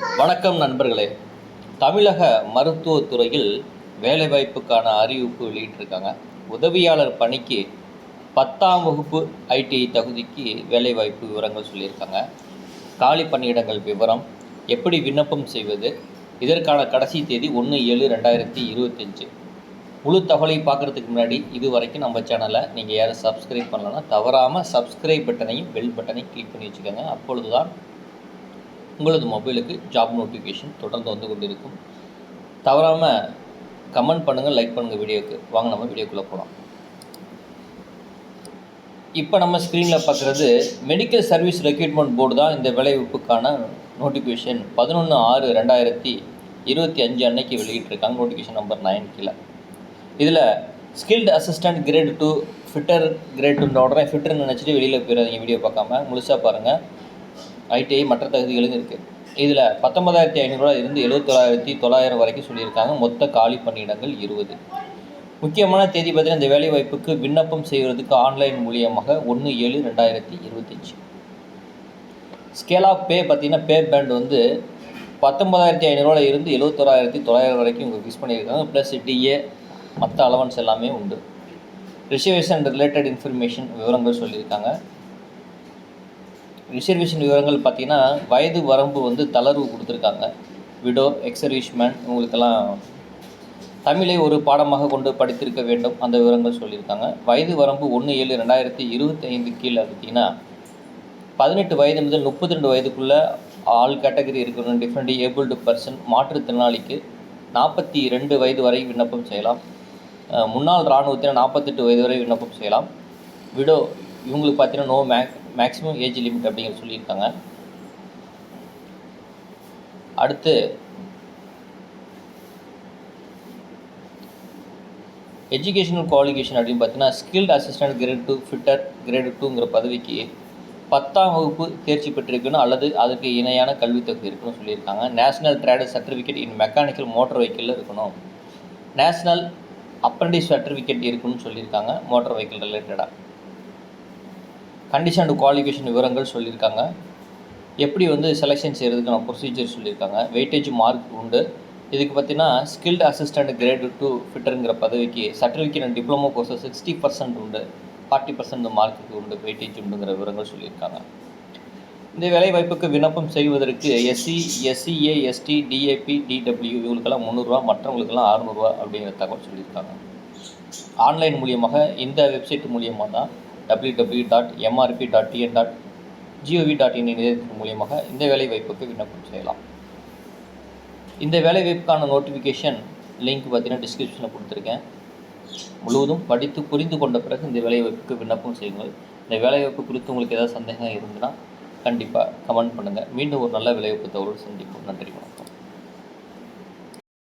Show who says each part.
Speaker 1: வணக்கம் நண்பர்களே. தமிழக மருத்துவத்துறையில் வேலைவாய்ப்புக்கான அறிவிப்பு வெளியிட்டிருக்காங்க. உதவியாளர் பணிக்கு பத்தாம் வகுப்பு ஐடிஐ தகுதிக்கு வேலைவாய்ப்பு விவரங்கள் சொல்லியிருக்காங்க. காலி பணியிடங்கள் விவரம் எப்படி விண்ணப்பம் செய்வது இதற்கான கடைசி தேதி ஒன்று ஏழு ரெண்டாயிரத்தி இருபத்தஞ்சு. முழு தகவலை பார்க்குறதுக்கு முன்னாடி இது வரைக்கும் நம்ம சேனலை நீங்கள் யாரும் சப்ஸ்கிரைப் பண்ணலன்னா தவறாமல் சப்ஸ்கிரைப் பட்டனையும் பெல் பட்டனையும் கிளிக் பண்ணி வச்சுக்கோங்க. அப்பொழுது தான் உங்களது மொபைலுக்கு ஜாப் நோட்டிஃபிகேஷன் தொடர்ந்து வந்து கொண்டிருக்கும். தவறாமல் கமெண்ட் பண்ணுங்கள் லைக் பண்ணுங்கள் வீடியோக்கு. வாங்க நம்ம வீடியோக்குள்ளே போகலாம் இப்போ நம்ம ஸ்க்ரீனில் பார்க்குறது மெடிக்கல் சர்வீஸ் ரெக்ரூட்மெண்ட் போர்டு தான் இந்த விளைவிப்புக்கான நோட்டிஃபிகேஷன் பதினொன்று ஆறு ரெண்டாயிரத்தி இருபத்தி அஞ்சு அன்னைக்கு வெளியிட்டிருக்காங்க நோட்டிஃபிகேஷன் நம்பர் நைன் கீழே. இதில் skilled assistant grade two fitter grade டூன்ற உடனே ஃபிட்டர்னு நினச்சிட்டு வெளியில் போயிடாதீங்க வீடியோ பார்க்காம. முழுசாக பாருங்கள் ஐடிஐ மற்ற தகுதிகளும் இருக்குது இதில் பத்தொன்பதாயிரத்தி ஐநூறுரூவா இருந்து எழுபத்தொள்ளாயிரத்தி தொள்ளாயிரம் வரைக்கும் சொல்லியிருக்காங்க. மொத்த காலி பணியிடங்கள் இருபது. முக்கியமான தேதி பார்த்தீங்கன்னா இந்த வேலைவாய்ப்புக்கு விண்ணப்பம் செய்வதற்கு ஆன்லைன் மூலியமாக ஒன்று ஏழு ரெண்டாயிரத்தி இருபத்தஞ்சி. ஸ்கேல் ஆஃப் பே பார்த்தீங்கன்னா பே பேண்ட் வந்து பத்தொன்பதாயிரத்தி ஐநூறுரூவா இருந்து எழுபத்தொராயிரத்தி தொள்ளாயிரம் வரைக்கும் இவங்க ஃபிக்ஸ் பண்ணியிருக்காங்க. ப்ளஸ் டிஏ மற்ற அலவன்ஸ் எல்லாமே உண்டு. ரிசர்வேஷன் ரிலேட்டட் இன்ஃபர்மேஷன் விவரங்கள் சொல்லியிருக்காங்க. ரிசர்வேஷன் விவரங்கள் பார்த்தீங்கன்னா வயது வரம்பு வந்து தளர்வு கொடுத்துருக்காங்க. விடோ எக்ஸர்விஷ்மேன் இவங்களுக்கெல்லாம் தமிழை ஒரு பாடமாக கொண்டு படித்திருக்க வேண்டும். அந்த விவரங்கள் சொல்லியிருக்காங்க. வயது வரம்பு ஒன்று ஏழு ரெண்டாயிரத்தி இருபத்தி ஐந்து கீழே பார்த்தீங்கன்னா பதினெட்டு வயது முதல் முப்பத்தி ரெண்டு வயதுக்குள்ளே ஆல் கேட்டகரி இருக்கணும் டிஃப்ரெண்ட் ஏபிள்டு பர்சன் மாற்றுத்திறனாளிக்கு நாற்பத்தி ரெண்டு வயது வரை விண்ணப்பம் செய்யலாம். முன்னாள் இராணுவத்தினர் நாற்பத்தெட்டு வயது வரை விண்ணப்பம் செய்யலாம். விடோ இவங்களுக்கு பார்த்தீங்கன்னா no max maximum age limit அப்படிங்கிற சொல்லியிருக்காங்க. அடுத்து எஜுகேஷனல் குவாலிஃபிகேஷன் அப்படின்னு பார்த்தீங்கன்னா skilled assistant grade two fitter grade டூங்கிற பதவிக்கு பத்தாம் வகுப்பு தேர்ச்சி பெற்றிருக்கணும் அல்லது அதுக்கு இணையான கல்வித் தகுதி இருக்கணும்னு சொல்லியிருக்காங்க. National trader certificate in mechanical motor வெஹிக்கிளில் இருக்கணும். நேஷனல் அப்ரண்டிஸ் சர்டிஃபிகேட் இருக்குன்னு சொல்லியிருக்காங்க மோட்டர் வெஹிக்கிள் ரிலேட்டடாக கண்டிஷன் அண்ட் குவாலிஃபிகேஷன் விவரங்கள் சொல்லியிருக்காங்க. எப்படி வந்து செலெக்ஷன் செய்கிறதுக்கான ப்ரொசீஜர் சொல்லியிருக்காங்க. வெயிட்டேஜ் மார்க் உண்டு. இதுக்கு பார்த்தீங்கன்னா ஸ்கில்டு அசிஸ்டண்ட் கிரேட் டூ ஃபிட்டருங்கிற பதவிக்கு certificate and diploma courses sixty percent உண்டு. ஃபார்ட்டி பர்சன்ட் மார்க்குக்கு உண்டு வெயிட்டேஜ் உண்டுங்கிற விவரங்கள் சொல்லியிருக்காங்க. இந்த வேலைவாய்ப்புக்கு விண்ணப்பம் செய்வதற்கு S C S C A S T D A P D W இவங்களுக்கெல்லாம் முந்நூறுரூவா மற்றவங்களுக்கெல்லாம் அறநூறுவா அப்படிங்கிற தகவல் சொல்லியிருக்காங்க. ஆன்லைன் மூலியமாக இந்த வெப்சைட் மூலியமாக தான் W W dot M R B dot T N dot G O V dot in இணையத்தின் மூலியமாக இந்த வேலைவாய்ப்புக்கு விண்ணப்பம் செய்யலாம். இந்த வேலைவாய்ப்புக்கான நோட்டிஃபிகேஷன் லிங்க் பார்த்தீங்கன்னா டிஸ்கிரிப்ஷனில் கொடுத்துருக்கேன். முழுவதும் படித்து புரிந்து கொண்ட பிறகு இந்த வேலைவாய்ப்புக்கு விண்ணப்பம் செய்யுங்கள். இந்த வேலைவாய்ப்பு குறித்து உங்களுக்கு ஏதாவது சந்தேகம் இருந்ததுன்னா கண்டிப்பாக கமெண்ட் பண்ணுங்கள் மீண்டும் ஒரு நல்ல வேலைவாய்ப்பு தகவல் சந்திப்போம். நன்றி வணக்கம்.